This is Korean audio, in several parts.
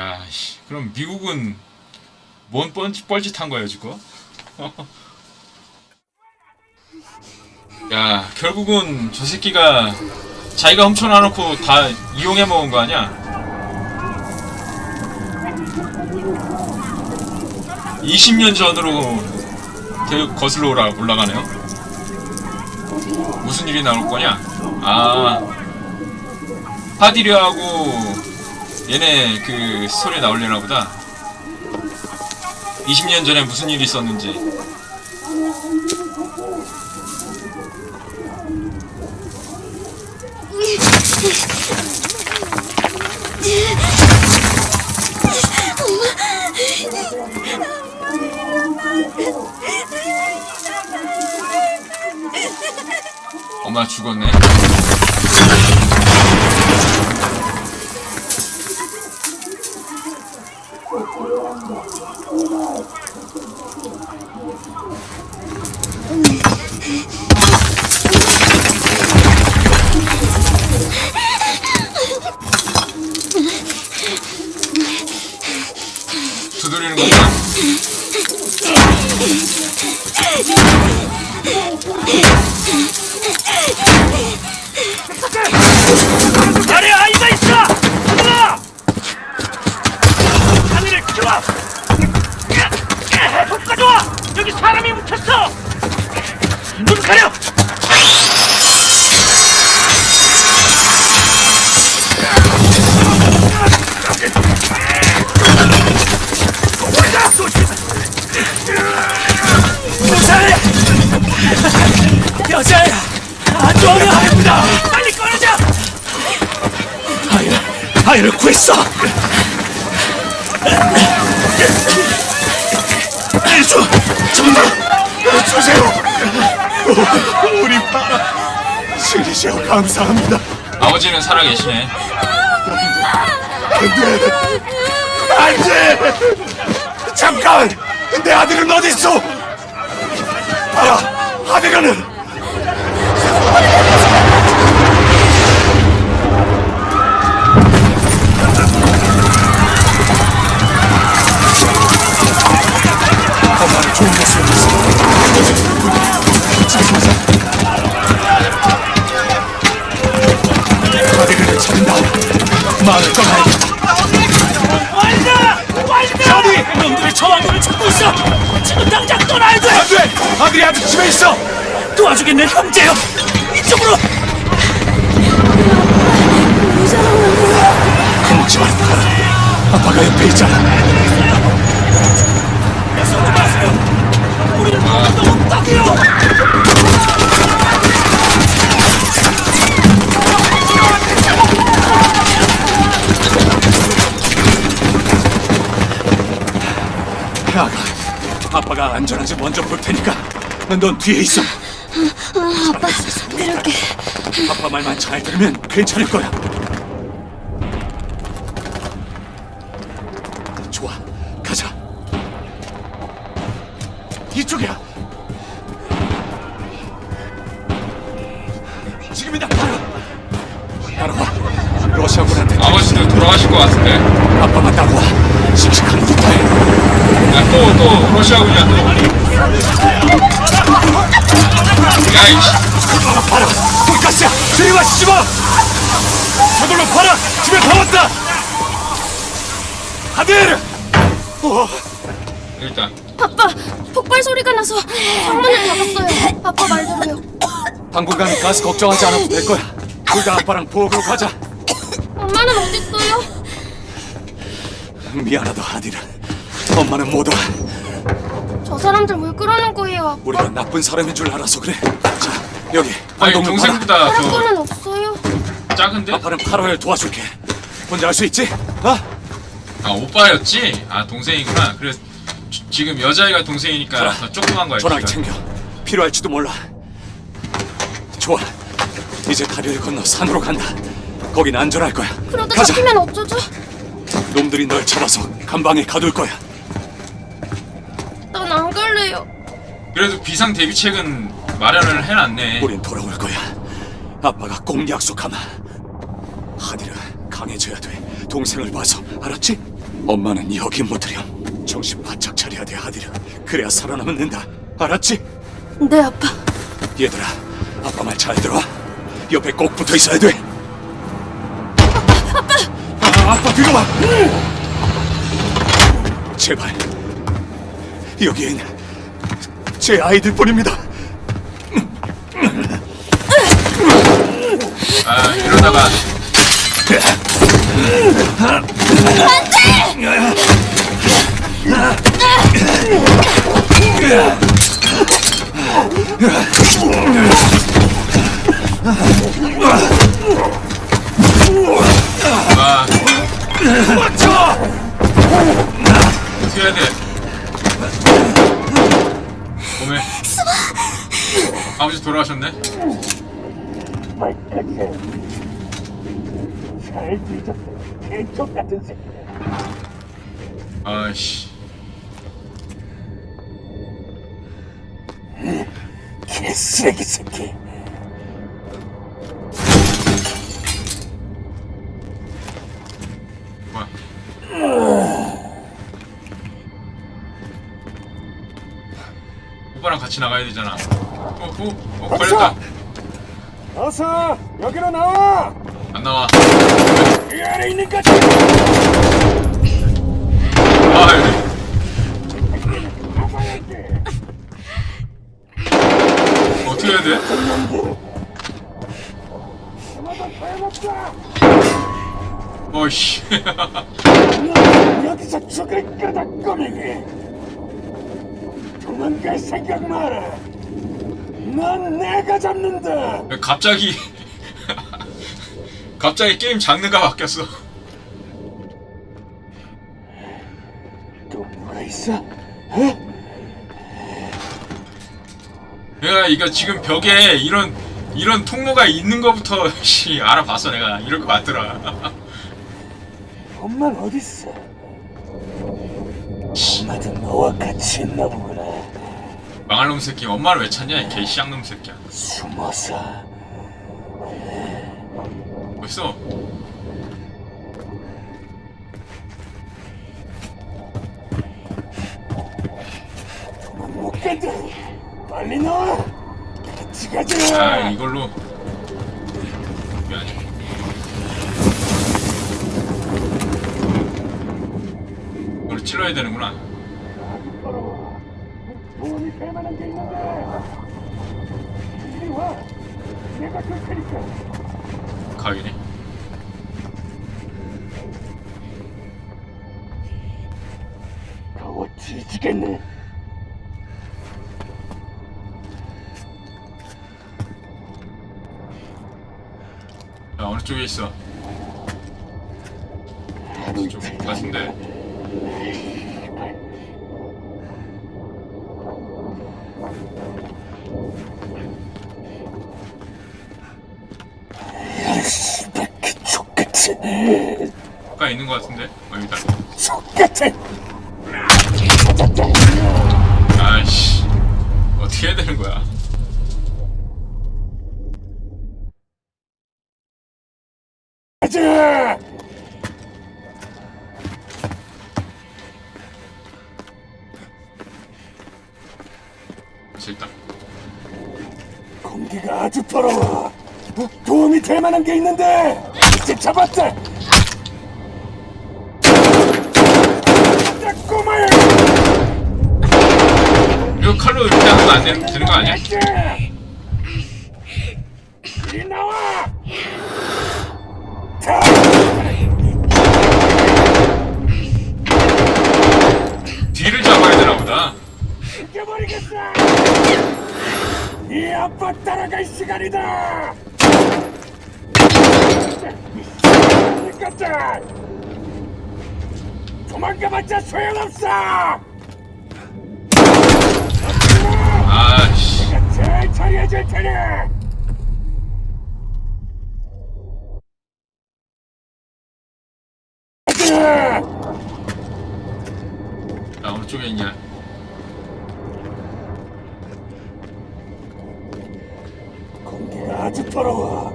야, 씨. 그럼 미국은 뭔 뻔, 뻘짓한 거예요, 지금? 야, 결국은 저 새끼가 자기가 훔쳐놔놓고 다 이용해 먹은 거 아니야? 20년 전으로 대- 거슬러 오라 올라가네요. 무슨 일이 나올 거냐? 아, 파디류하고 얘네 그 스토리 나올려나 보다. 20년 전에 무슨 일이 있었는지. 엄마 죽었네. 주, 정말, 주세요! 우리 딸, 신이시여 감사합니다. 아버지는 살아계시네. 안 돼! 잠깐! 내 아들은 어디 있어? 알아, 아들은 아들을 찾는다. 마을을 떠나야겠다. 완다! 완다! 저리! 놈들이 저 아들을 찾고 있어! 지금 당장 떠나야 돼! 안 돼! 아들이 아직 집에 있어! 도와주겠네, 형제요! 이쪽으로! 겁먹지 말고 아빠가 옆에 있잖아. 손지 나가. 아빠가 안전한지 먼저 볼 테니까 넌 뒤에 있어. 아빠 그렇게 아빠 말만 잘 들으면 괜찮을 거야. 좋아, 이쪽이야. 지금이다. 따라. 따라와. 러시아군한테 아버지도 돌아가실 것 같은데. 아빠만 따라와. 씩씩한 부탁해. 야, 또, 또, 러시아군이야, 또. 야, 이씨. 봐라, 돈가스야. 들이 마시지 마. 저걸로 봐라. 집에 다 왔다. 아들. 어. 일단. 아빠 폭발 소리가 나서 창문을 닫았어요 아빠 말대로요 당분간 가스 걱정하지 않아도 될 거야. 둘 다 아빠랑 부엌으로 가자. 엄마는 어딨어요? 미안하다, 아들아. 엄마는 못 와. 저 사람들 왜 그러는 거예요 아빠 우리가 나쁜 사람인 줄 알아서 그래. 자, 여기. 아니. 동생보다 더 거는 없어요 작은데? 아빠는 8호를 도와줄게. 혼자 할 수 있지? 어? 아, 오빠였지? 아, 동생이구나. 그래, 지- 지금 여자애가 동생이니까 가라. 더 조그만 거야. 전화기 지금. 챙겨. 필요할지도 몰라. 좋아. 이제 다리를 건너 산으로 간다. 거긴 안전할 거야. 그러다 가자. 잡히면 어쩌죠? 놈들이 널 잡아서 감방에 가둘 거야. 난 안 갈래요 그래도 비상 대비책은 마련을 해놨네. 우린 돌아올 거야. 아빠가 꼭 약속하마. 하디라 강해져야 돼. 동생을 봐서 알았지? 엄마는 여기 못 들여. 정신 바짝 차려야 돼, 아들아. 그래야 살아남는다. 알았지? 네, 아빠. 얘들아, 아빠 말 잘 들어. 옆에 꼭 붙어 있어야 돼. 아빠, 아빠. 아, 아빠 들어와. 제발. 여기엔 제 아이들뿐입니다. 아 이러다가 아 아버지 돌아가셨네? 아이씨 개쓰레기 새끼. 뭐야 오빠랑 같이 나가야 되잖아 어, 어, 어 걸렸다 어서 여기로 나와. 안 나와 이 안에 있는 것. 해야 돼? 어이씨 여기서 죽을 거다 꼬맹이. 도망갈 생각 마라. 넌 내가 잡는다. 갑자기 갑자기 게임 장르가 바뀌었어 또 뭐가 있어? 내가 이거 지금 벽에 이런 이런 통로가 있는 거부터 씨 알아봤어 내가 이럴 것 같더라 엄마는 어디 있어? 엄마도 너와 같이 있나 보구나. 망할 놈 새끼 엄마를 왜 찾냐 이 개시장 놈 새끼야 숨어서. 벌써 찔러야 되는구나 도움이 될 만한 게 있는데. 이리 와. 내가 줄 테니까. 가위네 더워 뒤지겠네. 야 어느 쪽에 있어 이쪽 같은데. 가까이 있는 거 같은데 어 여기다. 아이씨 어떻게 해야 되는 거야 가자. 아주 더러워. 어? 도움이 될 만한 게 있는데. 이제 잡았다. 야, 꼬마야. 이거 칼로 이렇게 하면 안 되는, 되는 거 아니야? 이리 나와. 자, 뒤를 잡아야 되나 보다 죽여버리겠어. 이 아빠 따라갈 시간이다. 이 것들. 도망가봤자 소용없어. 아이씨 잘 처리해줄 테니. 나 어느 쪽에 있냐 아주 더러워.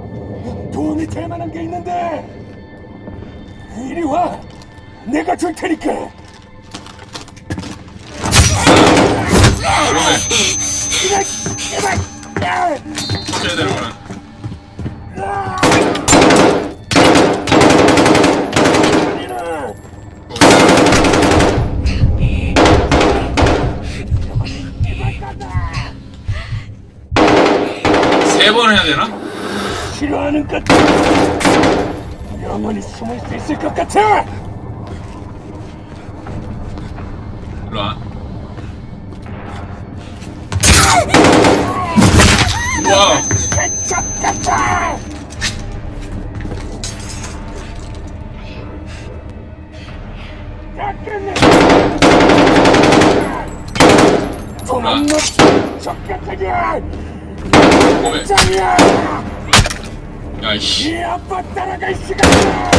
도움이 될 만한 게 있는데. 이리 와. 내가 줄 테니까. 그러네. 터져야 되는 구나. 세번 해야 되나? 싫어하는 것. 영원히 숨을 수 있을 것 같아. 일로 와. 와, 야. 야이씨. 이 아빠 따라갈 시간이야!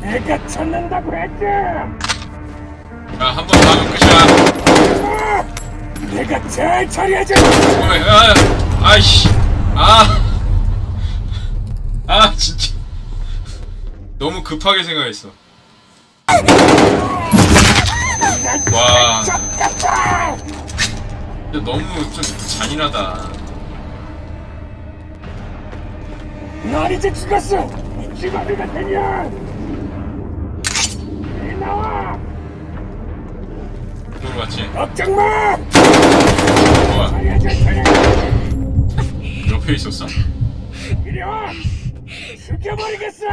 내가 찾는다고 했지! 야, 한번 더 끝이야. 아! 내가 잘 처리해줄 몸에. 아, 아이씨. 아. 아, 진짜. 너무 급하게 생각했어. 와. 진짜 너무 좀 잔인하다. 넌 이제 죽었어! 직업이가 되냐! 이 나와! 이거 맞지? 걱정 마! 테니 옆에 있었어? 이리 와! 죽여버리겠어!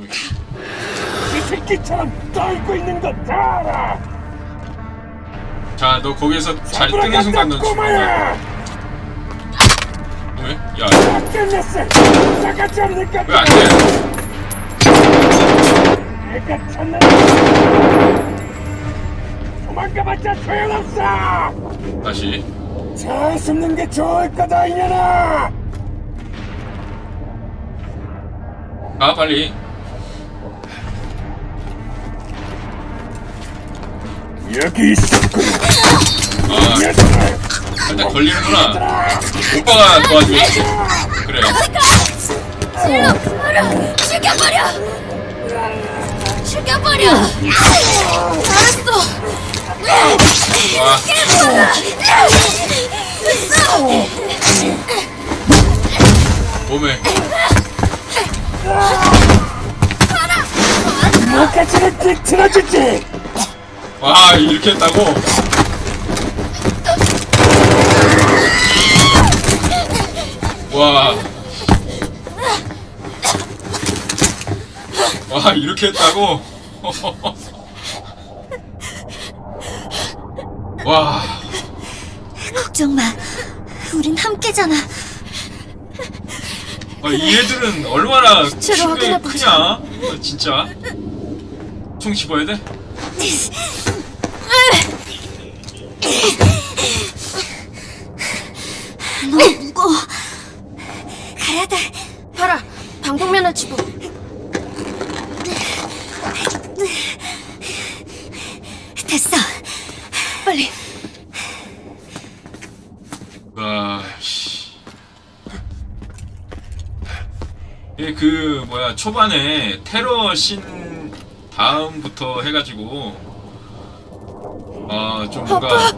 여기. 이 새끼처럼 떨고 있는 거 다 알아! 자, 너 거기에서 잘 잡으러 뜨는 순간 넌 죽는 거야. 왜? 야, 나가지 않을까? 왜안 돼? 내가 찾는 도망가봤자 소용없어! 다시. 잘 숨는 게 좋을 거다 이년아! 가, 빨리. 여기 있었군 아, 얘들아 일단 걸리는구나. 오빠가 도와주겠지. 그래. 죽여버려! 죽여버려! 죽여버려! 잘했어! 와, 몸에. 뒤틀어주지! 와, 이렇게 했다고? 와. 와, 이렇게 했다고? 와, 걱정 마. 우린 함께잖아. 아, 이 애들은 얼마나 확인해보자. 크냐? 아, 진짜? 총 집어야 돼? 너무 무거워. 가야 돼. 봐라. 방독면을 집어. 됐어. 빨리. 와, 씨. 예, 그 뭐야 초반에 테러 신 다음부터 해가지고 아 좀 뭔가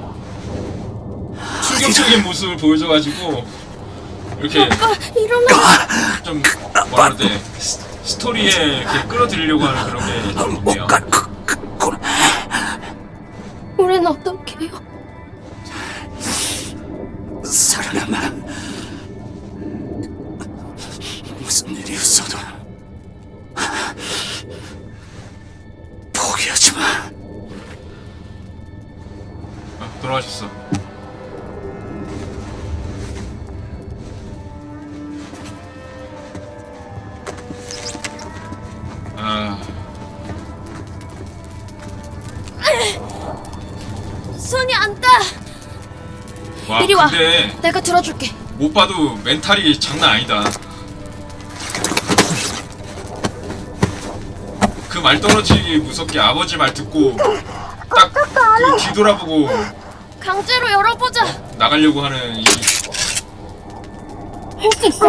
충격적인 모습을 보여줘가지고 이렇게 아빠 일어나. 좀 뭐라 그래 스- 스토리에 이렇게 끌어들이려고 하는 그런 게좀 있네요. 우린 어떻게 해요? 와. 근데 내가 들어줄게. 못 봐도 멘탈이 장난 아니다. 그 말 떨어지기 무섭게 아버지 말 듣고 딱 그 뒤돌아보고 강제로 열어보자. 나가려고 하는 이 할 수 있어.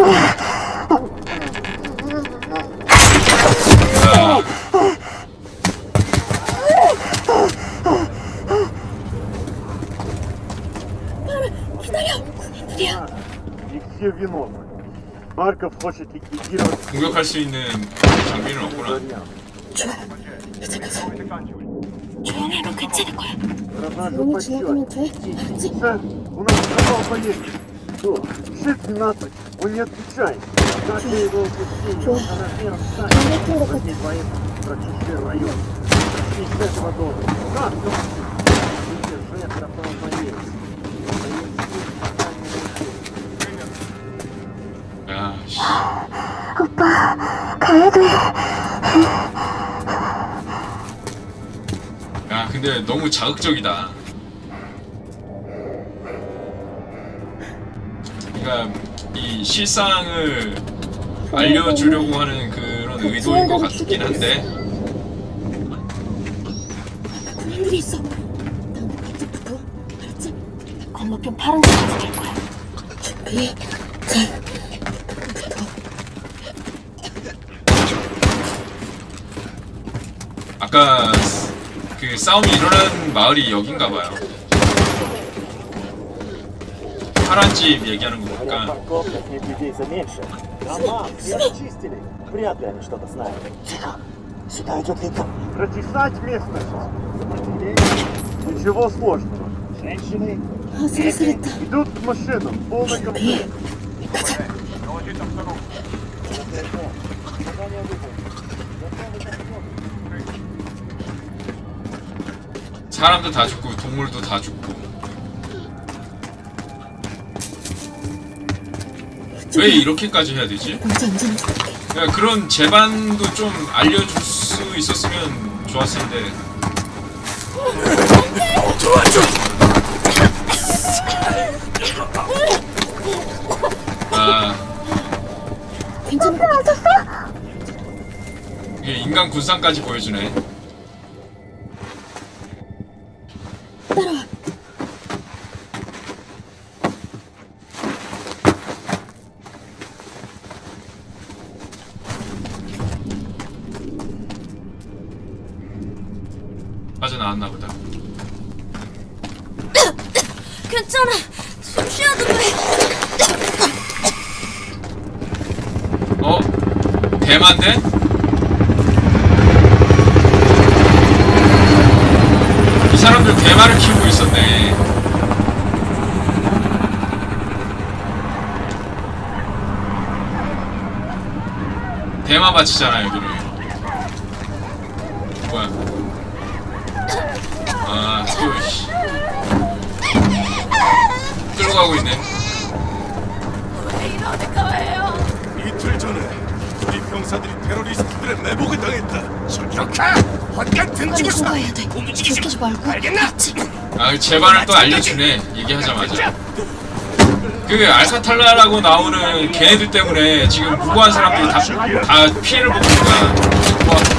Марков хочет ликвидировать 공격할 수 있는 장비는 없구나. вариант. 조용히 하면 괜찮을 거야. Разношу 조용히 подсчет. 지나가면 돼. 알았지? Сэр, у нас пропал поездки. Что? 16. Он не отвечает. Дата его упущения на размером стали. Возник военный прочищен район. 50 дома. Как? 야, 근데 너무 자극적이다. 그러니까 이 실상을 알려주려고 하는 그런 의도인 것 같긴 한데 일이 있어. 나는 이제부터 알았지? 건너편 파란색 갈 거야. 준비. 자. 아까 그 싸움이 일어난 마을이 여긴가 봐요. 파란 집 얘기하는 거 보니까 парковках нет людей заменьше. Дома все очистили. Вряд ли они что-то знают. Тихо. Сюда идет Линкольн. Прочесать местность. Сопротивление? Ничего сложного. Женщины 아슬아슬했다. идут к машинам. Полный комплект. 사람도 다 죽고 동물도 다 죽고 왜 이렇게까지 해야 되지? 그러니까 그런 제반도 좀 알려줄 수 있었으면 좋았을 텐데 아 같아? 이게 인간 군상까지 보여주네 괜찮아. 숨 쉬어도 돼. 어? 대만데? 이 사람들 대마를 키우고 있었네 대마 밭이잖아 여기는 뭐야 아 또, 씨 끌고 가고 있네 이틀 전에 우리 병사들이 테러리스트들의 매복을 당했다. 환관 빨리 등지고 돼. 계속하지 말고. 알겠지? 아, 제반을 또 알려주네. 얘기하자마자. 그 알사탈라라고 나오는 걔네들 때문에 지금 무고한 사람들이 다, 다 피해를 보고 있는 거야. 와,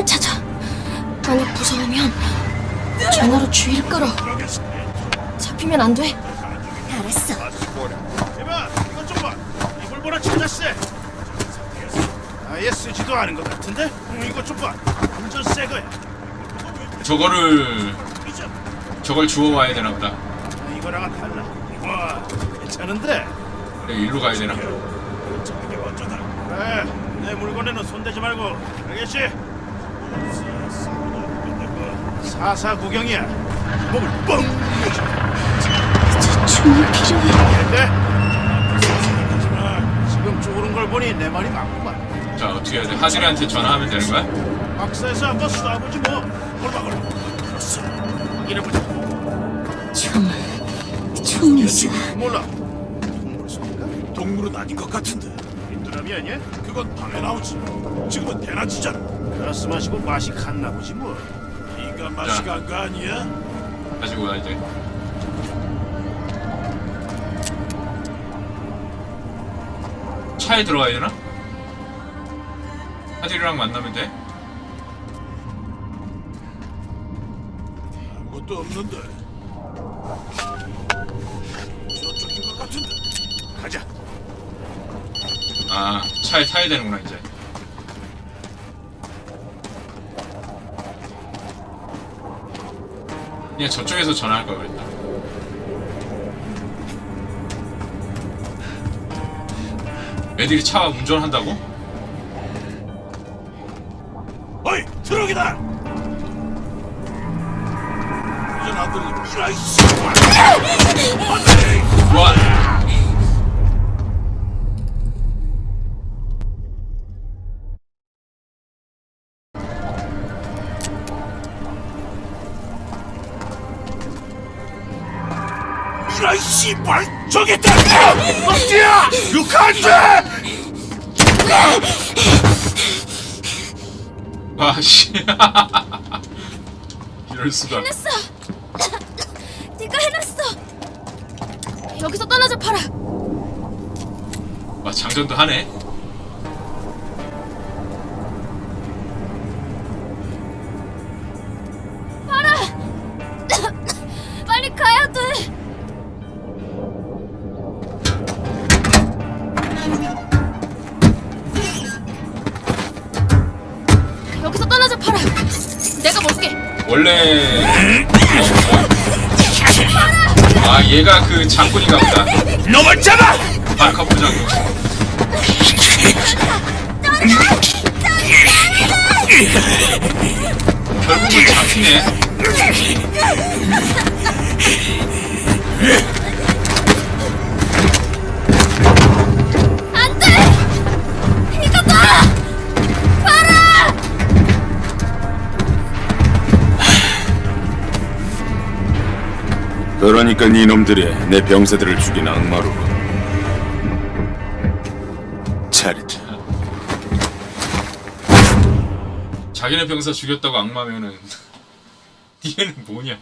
총을 찾아. 만약 무서우면 전화로 주의를 끌어. 잡히면 안 돼. 알았어. 이봐, 이것 좀 봐. 이걸 보라 찾았어. 아예 쓰지도 않은 것 같은데? 응, 이것 좀 봐. 완전 새 거야. 저거를, 이제 저걸 주워 와야 되나 보다. 이거랑은 달라. 와, 괜찮은데? 그래, 일로 가야 되나? 저게 어쩌다. 그래, 내 물건에는 손대지 말고. 알겠지? 사사 구경이야. 몸을 뻥. 저 총이 필요해. 근데 지금 쪼는 걸 보니 내 말이 맞구만. 자, 어떻게 해야 돼? 하진이한테 전화하면 되는 거야? 박사에서 한번 쏴보지 뭐. 얼마걸? 그렇어. 확인해보자. 총. 총이지. 몰라. 동물 소리가? 동물은 아닌 것 같은데. 빈드람이 아니야? 그건 밤에 나오지. 지금은 대낮이잖아. 가스 마시고 맛이 갔나 보지 뭐. 인간 맛이 간거 아니야? 가지고 와야 돼. 차에 들어가야 되나? 하진이랑 만나면 돼? 아무것도 없는데. 저쪽인 것 같은데. 가자. 아 차에 타야 되는구나 이제 그냥 저쪽에서 전화할 걸 그랬다 애들이 차 운전한다고? 씨발 저기 있다. 어디야? 육한대. 와씨 이럴 수가 해냈어! 네가 해냈어! 여기서 떠나자, 파라! 와 장전도 하네 원래 아 얘가 그 장군인가 보다. 놈을 잡아. 바르카프 장군. 결국은 잡히네 그러니까 니놈들이 내 병사들을 죽인 악마로군. 차리자. 자기네 병사 죽였다고 악마면은 니네는 뭐냐